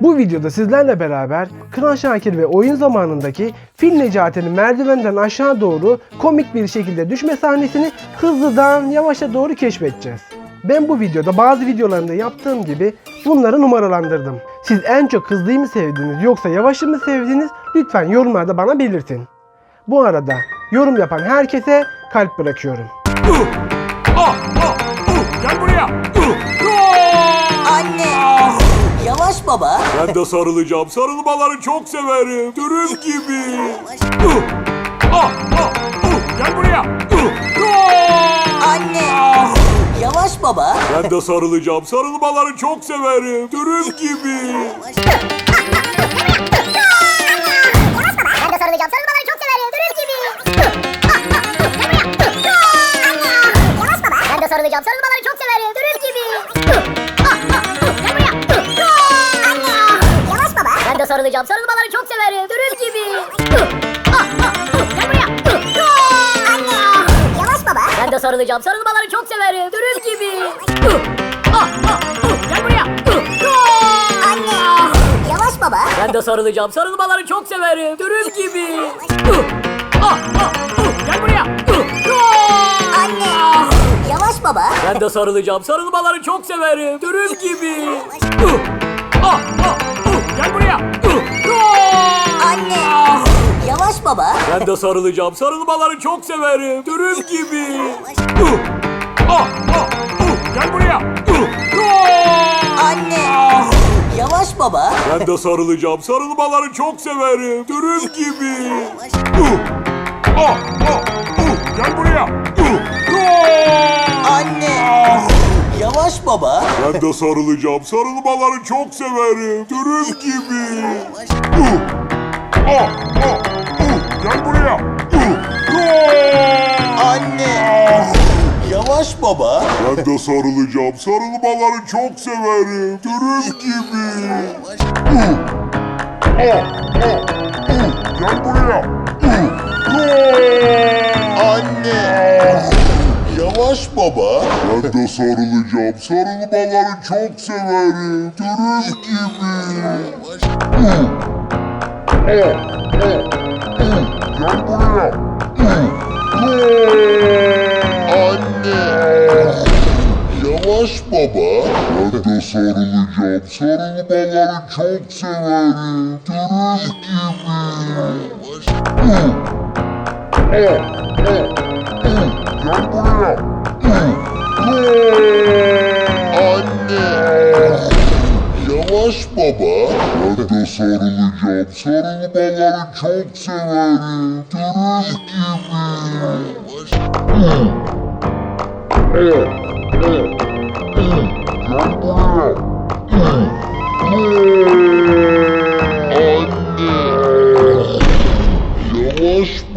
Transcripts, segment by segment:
Bu videoda sizlerle beraber Kral Şakir ve oyun zamanındaki Fil Necati'nin merdivenden aşağı doğru komik bir şekilde düşme sahnesini hızlıdan yavaşa doğru keşfedeceğiz. Ben bu videoda bazı videolarında yaptığım gibi bunları numaralandırdım. Siz en çok hızlıyı mı sevdiniz yoksa yavaşı mı sevdiniz lütfen yorumlarda bana belirtin. Bu arada yorum yapan herkese kalp bırakıyorum. Ah, ah, uh, gel buraya. Uh, ah! Baba. Ben de sarılacağım. Sarılmaları çok severim. Dürüm gibi. Uh, ah, ah, uh, gel buraya. Uh, ah! Anne. Yavaş baba. Ben de sarılacağım. Sarılmaları çok severim. Dürüm gibi. Sarılacağım. Sarılmaları çok severim. Dürüm gibi. Gel buraya. Yavaş baba. Ben de sarılacağım. Sarılmaları çok severim. Dürüm gibi. Gel buraya. Yavaş baba. Ben de sarılacağım. Sarılmaları çok severim. Dürüm gibi. Gel buraya. Yavaş baba. Ben de sarılacağım. Sarılmaları çok severim. Dürüm gibi. Ah, ah, gel buraya. Anne. Yavaş baba. Ben de sarılacağım. Sarılmaları çok severim. Dürüm gibi. Ah, ah, uh, gel buraya. Anne. Yavaş baba. Ben de sarılacağım. Sarılmaları çok severim. Dürüm gibi. Ah, ah, uh, gel buraya. Baba. Ben de sarılacağım. Sarılmaları çok severim. Dürüm gibi. Ah, ah, uh, gel buraya. Anne. Yavaş baba. Ben de sarılacağım. Sarılmaları çok severim. Dürüm gibi. Gel buraya. Anne! Yavaş baba. Ben de sarılacağım. Sarılmaları çok severim. Dürüm gibi. Gel buraya. Anne! Yavaş baba. Ben de sarılacağım. Sarılmaları çok severim. Dürüm gibi. Anne! Yavaş baba. Ben de sarılacağım. Sarılmaları çok severim. Dürüm gibi. Gel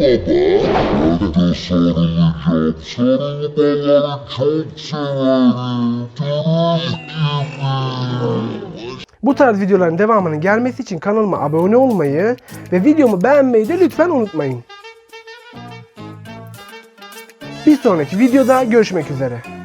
baba. Ben de sarılacağım. Sarılmaları çok severim. Bu tarz videoların devamının gelmesi için kanalıma abone olmayı ve videomu beğenmeyi de lütfen unutmayın. Bir sonraki videoda görüşmek üzere.